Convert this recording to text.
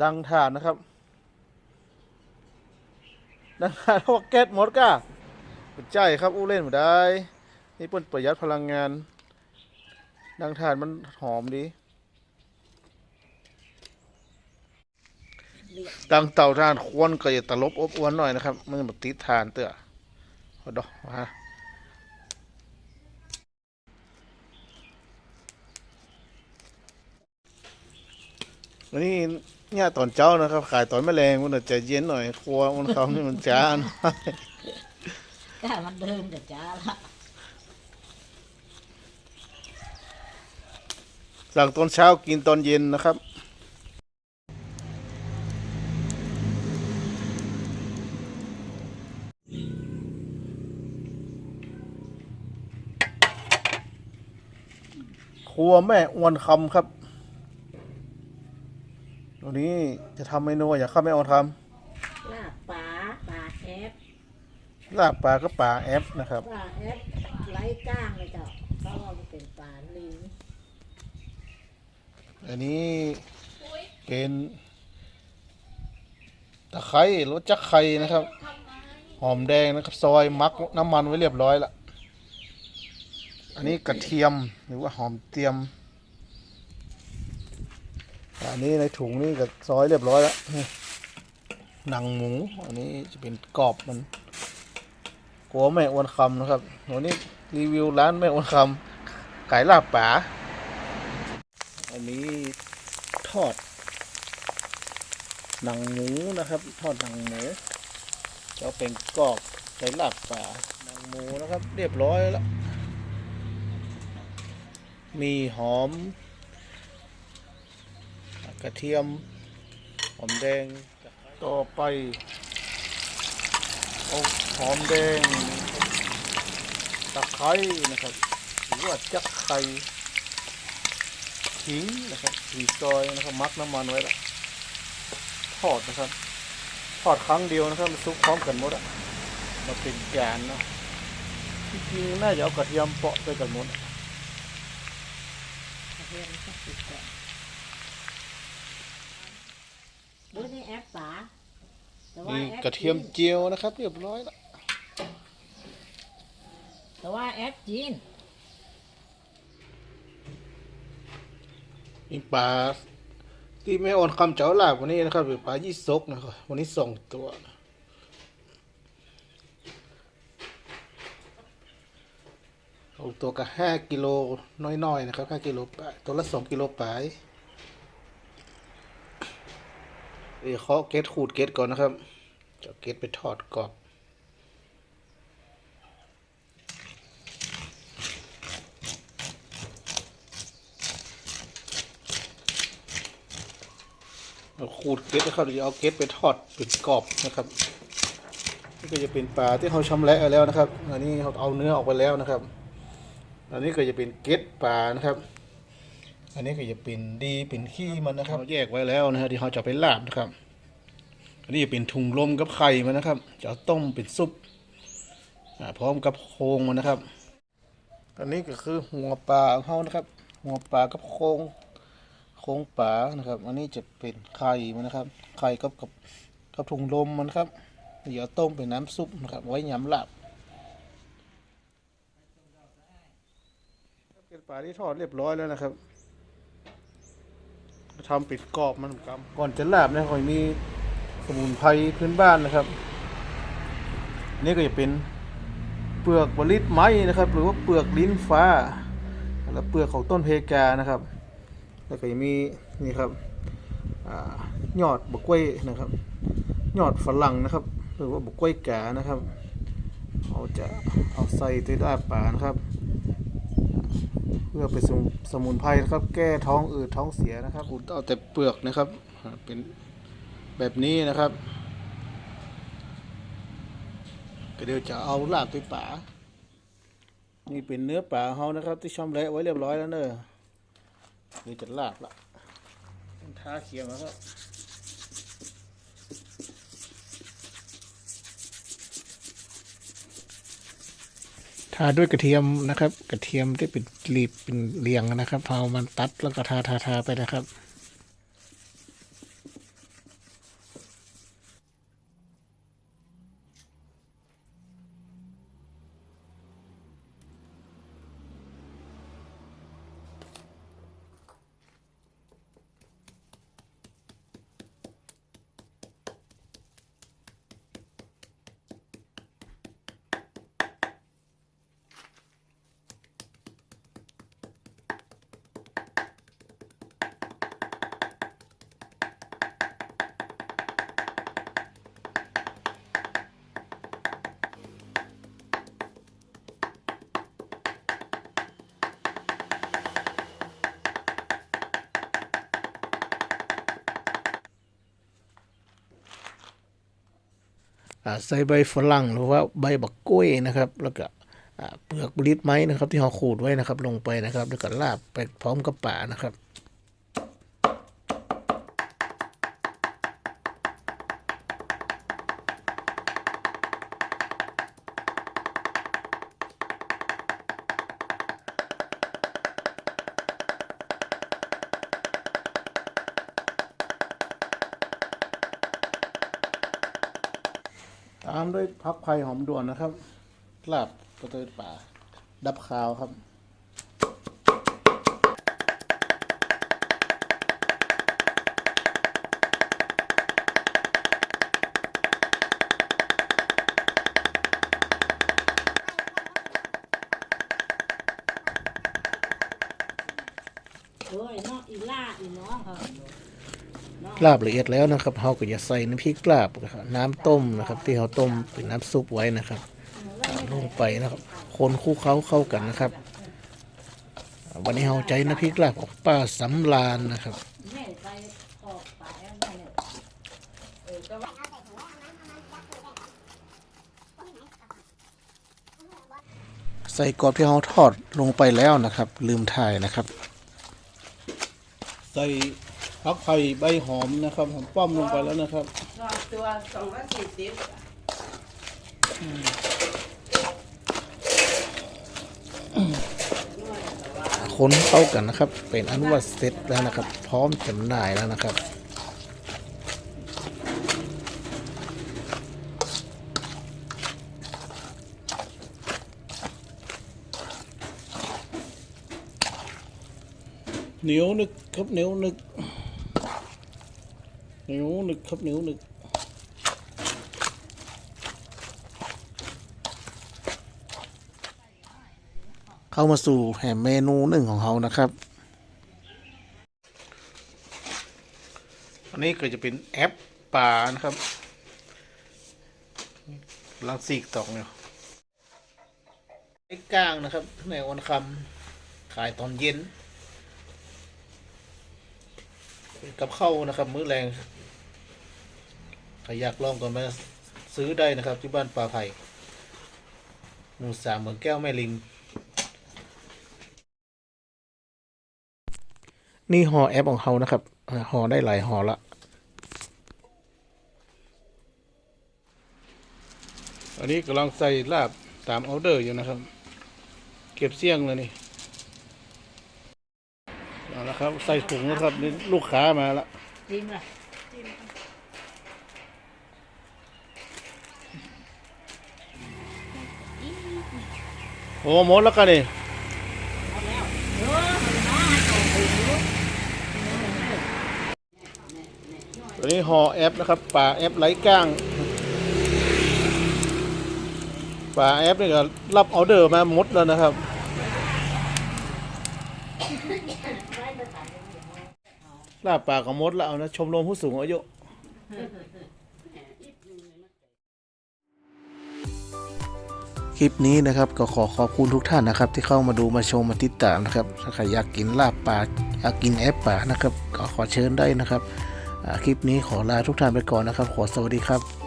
ดังถ่านนะครับ ดังถ่านพว่าแก๊สหมดก้าเป็นใจครับอู้เล่นมาได้ นี่เปิ้นประหยัดพลังงาน ดังถ่านมันหอมดี ดังเตาถ่านควนก็อย่าตลบอบอวนหน่อยนะครับ มันจะมาติดถ่านเตื้อเอาดอกมาวันนี้ เนี่ยตอนเจ้านะครับ ขายตอนแมลงมันอาจจะเย็นหน่อย ครัวมันเขานี่มันจ้าหน่อยก็มันเดินกับจ้าละสั่งตอนเช้ากินตอนเย็นนะครับครัวแม่อวนคำครับ วันนี้จะทำเมนูอยากข้าแม่อวนคลาบปลาปลาแอปำลาบปลาก็ปลาแอปนะครับปลาแอปไร้ก้างเลยเจ้าเพราะว่ามันเป็นปลาลิงอันนี้เป็นตะไคร้รสจักไข่นะครับ หอมแดงนะครับ ซอยมักน้ำมันไว้เรียบร้อยแล้วอันนี้กระเทียมหรือว่าหอมเตรียม อันนี้ในถุงนี่ก็ซอยเรียบร้อยแล้วนี่หนังหมู อันนี้จะเป็นกรอบมันกัวแม่อ้วนคำนะครับวันนี้รีวิวร้านแม่อ้วนคำขายลาบป๋าอันนี้ทอด หนังหมูนะครับ ทอดหนังหมูจะเป็นกรอบใส่ลาบป่าหนังหมูนะครับ เรียบร้อยแล้วมีหอม กระเทียมหอมแดงต่อไปเอาหอมแดงตะไคร้นะครับหรือว่าจักไข่ทิ้งนะครับสีซอยนะครับมักน้ำมันไว้แล้วทอดนะครับทอดครั้งเดียวนะครับมันซุกพร้อมกันหมดอะมาเป็นจานเนาะที่จริงน่าจะเอากระเทียมเปาะไปกันหมดอะกระเทียมสักสิบก่อ นดูนี่แอปปลาแต่ว่านี่แอปกระเทียมเจียวนะครับ เรียบร้อยแล้วแต่ว่าแอปจีนมีปลาที่ไม่โอนคำเจ้าหลาบวันนี้นะครับเป็นปลายี่สกนะครับวันนี้สองตัวนะเอาตัวก็ห้ากิโลน้อยๆนะครับห้ากิโลปลายตัวละสองกิโลปลาย เดี๋ยวเคาะเกล็ดขูดเกล็ดก่อนนะครับจะเกล็ดไปทอดกรอบเอาขูดเกล็ดนะครับเดี๋ยวเอาเกล็ดไปทอดเป็นกรอบนะครับนี่ก็จะเป็นปลาที่เขาชำแหละแล้วนะครับ อันนี้เขาเอาเนื้อออกไปแล้วนะครับ อันนี้ก็จะเป็นเกล็ดปลานะครับ อันนี้ก็จะเป็นดีเป็นขี้มันนะครับเราแยกไว้แล้วนะฮะที่เขาจะเอาไปลาบนะครับ อันนี้จะเป็นถุงลมกับไข่มันนะครับ จะเอาต้มเป็นซุปอ่าพร้อมกับโครงมันนะครับ อันนี้ก็คือหัวปลาของเขานะครับ หัวปลากับโครงโครงปลานะครับ อันนี้จะเป็นไข่มันนะครับ ไข่กับกับกับถุงลมมันครับ เดี๋ยวต้มเป็นน้ำซุปนะครับ ไว้ยำลาบเป็นปลาที่ทอดเรียบร้อยแล้วนะครับ ทำปิดกรอบมันกำก่อนจะลาบนะคอยมีสมุนไพรพื้นบ้านนะครับ นี่ก็จะเป็นเปลือกบริษไม้นะครับ หรือว่าเปลือกลิ้นฟ้า แล้วเปลือกของต้นเพกานะครับ แล้วก็จะมีนี่ครับอยอดบกกล้วยนะครับ ยอดฝรั่งนะครับ หรือว่าบกกล้วยกานะครับเราจะเอาใส่ตัวด้าป่านะครับ พื่อเป็นสมุสมุนไพรนะครับ แก้ท้องอืดท้องเสียนะครับคุณเอาแต่เปลือกนะครับ เป็นแบบนี้นะครับก็เดี๋ยวจะเอาลาบไปป่านี่เป็นเนื้อป่าเขานะครับ ที่ช่ำแหละไว้เรียบร้อยแล้วเนอะเดี๋ยจะลาบละท้าเขียวแล้วครับ ทาด้วยกระเทียมนะครับ กระเทียมที่เป็นรีบเป็นเรียงนะครับเอามันตัดแล้วก็ทาทาทาไปนะครับ ใส่ใบฝรั่งหรือว่าใบบักกล้วยนะครับ แล้วก็เปลือกบลิดไม้นะครับ ที่เราขูดไว้นะครับ ลงไปนะครับ แล้วก็ลาบไปพร้อมกับป่านะครับ ตามด้วยพักไผ่หอมด่วนนะครับลาบกระเตยป่า ดับคาวครับเอ้ยเนาะอีล่าอีน้องค่ะ ลาบละเอียดแล้วนะครับเราก็จะใส่น้ำพริกลาบนะครับน้ำต้มนะครับ ที่เราต้มเป็นน้ำซุปไว้นะครับลงไปนะครับ คนคู่เขาเข้ากันนะครับ วันนี้เราใจน้ำพริกลาบของป้าสำลานนะครับใส่กรอบที่เราทอดลงไปแล้วนะครับ ลืมถ่ายนะครับ ใส่ พักไผ่ใบหอมนะครับหอมป้อมลงไปแล้วนะครับรอบตัวสองร้อยสี่สิบคนเข้ากันนะครับ เป็นอนุวัตเสร็จแล้วนะครับ พร้อมจำหน่ายแล้วนะครับเหนียวนึกครับเหนียวนึก เหนียวนึกครับเหนียวนึกเข้ามาสู่แหมเมนูหนึ่งของเขานะครับ อันนี้ก็จะเป็นแอปปลานะครับกำลังสีกตอกเนี่ยไอ้ก้างนะครับในวันคำขายตอนเย็น เป็นกับข้าวนะครับ มื้อแรง ใครอยากลองก่อนมาซื้อได้นะครับ ที่บ้านปลาไผ่หมู่สามเหมืองแก้วแม่ลิง นี่ห่อแอปของเขานะครับห่อได้หลายห่อละอันนี้กำลังใส่ลาบตามออเดอร์อยู่นะครับ เก็บเสี่ยงเลยนี่เอาละครับ ใส่ถุงนะครับนี่ลูกค้ามาละจริงล่ะ โอ้หมดแล้วกันนี่เอาแล้วเอนน้อยเอาไปลูกตัวนี้ห่อแอปนะครับปลาแอปไร้ก้างปลาแอปนี่ก็รับออเดอร์มาหมดแล้วนะครับลาบปลาของมดแล้วนะชมรมผู้สูงอายุ คลิปนี้นะครับก็ขอขอบคุณทุกท่านนะครับ ที่เข้ามาดูมาชมมาติดตามนะครับถ้าใครอยากกินลาบป่าอยากกินแอปป่านะครับ ก็ขอเชิญได้นะครับคลิปนี้ขอลาทุกท่านไปก่อนนะครับ ขอสวัสดีครับ